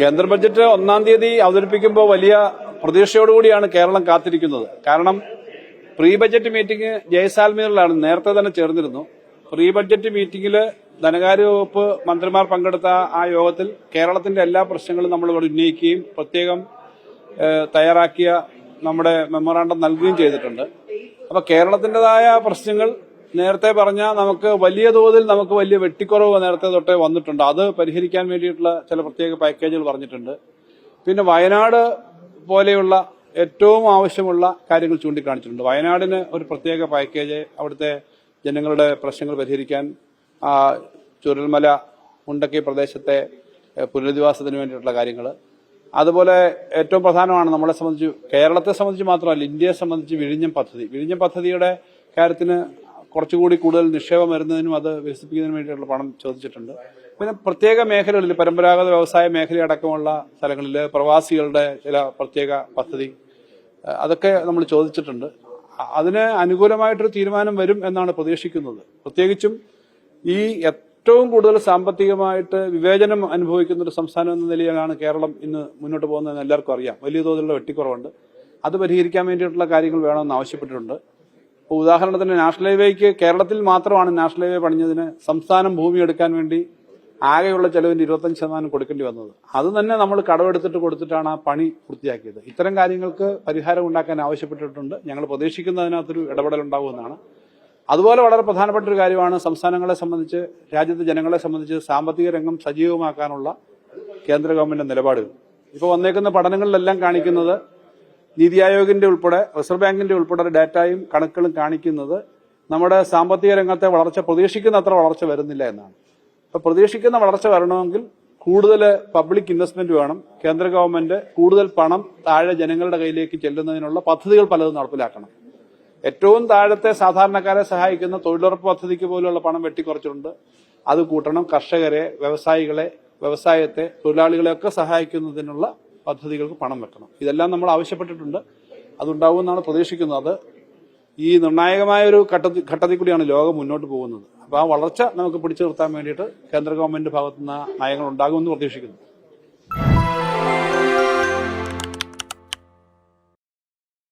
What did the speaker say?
കേന്ദ്ര ബജറ്റ് ഒന്നാം തീയതി അവതരിപ്പിക്കുമ്പോൾ വലിയ പ്രതീക്ഷയോടുകൂടിയാണ് കേരളം കാത്തിരിക്കുന്നത്. കാരണം പ്രീ ബജറ്റ് മീറ്റിംഗ് ജയ്സാൽമീറിലാണ് നേരത്തെ തന്നെ ചേർന്നിരുന്നു. പ്രീ ബഡ്ജറ്റ് മീറ്റിംഗിൽ ധനകാര്യ വകുപ്പ് മന്ത്രിമാർ പങ്കെടുത്ത ആ യോഗത്തിൽ കേരളത്തിന്റെ എല്ലാ പ്രശ്നങ്ങളും നമ്മൾ ഇവിടെ ഉന്നയിക്കുകയും പ്രത്യേകം തയ്യാറാക്കിയ നമ്മുടെ മെമ്മോറാണ്ടം നൽകുകയും ചെയ്തിട്ടുണ്ട്. അപ്പൊ കേരളത്തിന്റെതായ പ്രശ്നങ്ങൾ നേരത്തെ പറഞ്ഞ നമുക്ക് വലിയ തോതിൽ നമുക്ക് വലിയ വെട്ടിക്കുറവ് നേരത്തെ തൊട്ടേ വന്നിട്ടുണ്ട്. അത് പരിഹരിക്കാൻ വേണ്ടിയിട്ടുള്ള ചില പ്രത്യേക പാക്കേജുകൾ പറഞ്ഞിട്ടുണ്ട്. പിന്നെ വയനാട് പോലെയുള്ള ഏറ്റവും ആവശ്യമുള്ള കാര്യങ്ങൾ ചൂണ്ടിക്കാണിച്ചിട്ടുണ്ട്. വയനാടിന് ഒരു പ്രത്യേക പാക്കേജ് അവിടുത്തെ ജനങ്ങളുടെ പ്രശ്നങ്ങൾ പരിഹരിക്കാൻ ആ, ചുരൽമല മുണ്ടക്കി പ്രദേശത്തെ പുനരധിവാസത്തിന് വേണ്ടിയിട്ടുള്ള കാര്യങ്ങൾ. അതുപോലെ ഏറ്റവും പ്രധാനമാണ് നമ്മളെ സംബന്ധിച്ച് കേരളത്തെ സംബന്ധിച്ച് മാത്രമല്ല ഇന്ത്യയെ സംബന്ധിച്ച് വിഴിഞ്ഞം പദ്ധതി. വിഴിഞ്ഞം പദ്ധതിയുടെ കാര്യത്തിന് കുറച്ചുകൂടി കൂടുതൽ നിക്ഷേപം വരുന്നതിനും അത് വികസിപ്പിക്കുന്നതിനും വേണ്ടിയിട്ടുള്ള പണം ചോദിച്ചിട്ടുണ്ട്. പിന്നെ പ്രത്യേക മേഖലകളിൽ പരമ്പരാഗത വ്യവസായ മേഖല അടക്കമുള്ള സ്ഥലങ്ങളിൽ പ്രവാസികളുടെ ചില പ്രത്യേക പദ്ധതി അതൊക്കെ നമ്മൾ ചോദിച്ചിട്ടുണ്ട്. അതിന് അനുകൂലമായിട്ടൊരു തീരുമാനം വരും എന്നാണ് പ്രതീക്ഷിക്കുന്നത്. പ്രത്യേകിച്ചും ഈ ഏറ്റവും കൂടുതൽ സാമ്പത്തികമായിട്ട് വിവേചനം അനുഭവിക്കുന്ന ഒരു സംസ്ഥാനം എന്ന നിലയിലാണ് കേരളം ഇന്ന് മുന്നോട്ട് പോകുന്നതെന്ന് എല്ലാവർക്കും അറിയാം. വലിയ തോതിലുള്ള വെട്ടിക്കുറവുണ്ട്. അത് പരിഹരിക്കാൻ വേണ്ടിയിട്ടുള്ള കാര്യങ്ങൾ വേണമെന്ന് ആവശ്യപ്പെട്ടിട്ടുണ്ട്. ഇപ്പോൾ ഉദാഹരണത്തിന് നാഷണൽ ഹൈവേക്ക് കേരളത്തിൽ മാത്രമാണ് നാഷണൽ ഹൈവേ പണിഞ്ഞതിന് സംസ്ഥാനം ഭൂമി എടുക്കാൻ വേണ്ടി ആകെയുള്ള ചെലവിന്റെ ഇരുപത്തഞ്ച് ശതമാനം കൊടുക്കേണ്ടി വന്നത്. അത് തന്നെ നമ്മൾ കടവെടുത്തിട്ട് കൊടുത്തിട്ടാണ് ആ പണി പൂർത്തിയാക്കിയത്. ഇത്തരം കാര്യങ്ങൾക്ക് പരിഹാരം ഉണ്ടാക്കാൻ ആവശ്യപ്പെട്ടിട്ടുണ്ട്. ഞങ്ങൾ പ്രതീക്ഷിക്കുന്നതിനകത്തൊരു ഇടപെടൽ ഉണ്ടാകുമെന്നാണ് അതുപോലെ വളരെ പ്രധാനപ്പെട്ട ഒരു കാര്യമാണ് സംസ്ഥാനങ്ങളെ സംബന്ധിച്ച് രാജ്യത്തെ ജനങ്ങളെ സംബന്ധിച്ച് സാമ്പത്തിക രംഗം സജീവമാക്കാനുള്ള കേന്ദ്ര ഗവൺമെന്റ് നിലപാടുകൾ. ഇപ്പോൾ വന്നേക്കുന്ന പഠനങ്ങളിലെല്ലാം കാണിക്കുന്നത് നീതി ആയോഗിന്റെ ഉൾപ്പെടെ റിസർവ് ബാങ്കിന്റെ ഉൾപ്പെടെ ഡാറ്റയും കണക്കുകളും കാണിക്കുന്നത് നമ്മുടെ സാമ്പത്തിക രംഗത്തെ വളർച്ച പ്രതീക്ഷിക്കുന്ന അത്ര വളർച്ച വരുന്നില്ല എന്നാണ്. അപ്പൊ പ്രതീക്ഷിക്കുന്ന വളർച്ച വരണമെങ്കിൽ കൂടുതൽ പബ്ലിക് ഇൻവെസ്റ്റ്മെന്റ് വേണം. കേന്ദ്ര ഗവൺമെന്റ് കൂടുതൽ പണം താഴെ ജനങ്ങളുടെ കയ്യിലേക്ക് ചെല്ലുന്നതിനുള്ള പദ്ധതികൾ പലതും നടപ്പിലാക്കണം. ഏറ്റവും താഴത്തെ സാധാരണക്കാരെ സഹായിക്കുന്ന തൊഴിലുറപ്പ് പദ്ധതിക്ക് പോലുള്ള പണം വെട്ടിക്കുറച്ചിട്ടുണ്ട്. അത് കൂട്ടണം കർഷകരെ വ്യവസായികളെ വ്യവസായത്തെ തൊഴിലാളികളെ ഒക്കെ സഹായിക്കുന്നതിനുള്ള പദ്ധതികൾക്ക് പണം വെക്കണം. ഇതെല്ലാം നമ്മൾ ആവശ്യപ്പെട്ടിട്ടുണ്ട്. അതുണ്ടാവുമെന്നാണ് പ്രതീക്ഷിക്കുന്നത്. അത് ഈ നിർണായകമായ ഒരു ഘട്ടത്തിൽ ഘട്ടത്തിൽ കൂടിയാണ് ലോകം മുന്നോട്ട് പോകുന്നത്. അപ്പോൾ ആ വളർച്ച നമുക്ക് പിടിച്ചു നിർത്താൻ വേണ്ടിയിട്ട് കേന്ദ്ര ഗവൺമെന്റ് ഭാഗത്തുനിന്ന് നയങ്ങൾ ഉണ്ടാകുമെന്ന് പ്രതീക്ഷിക്കുന്നു.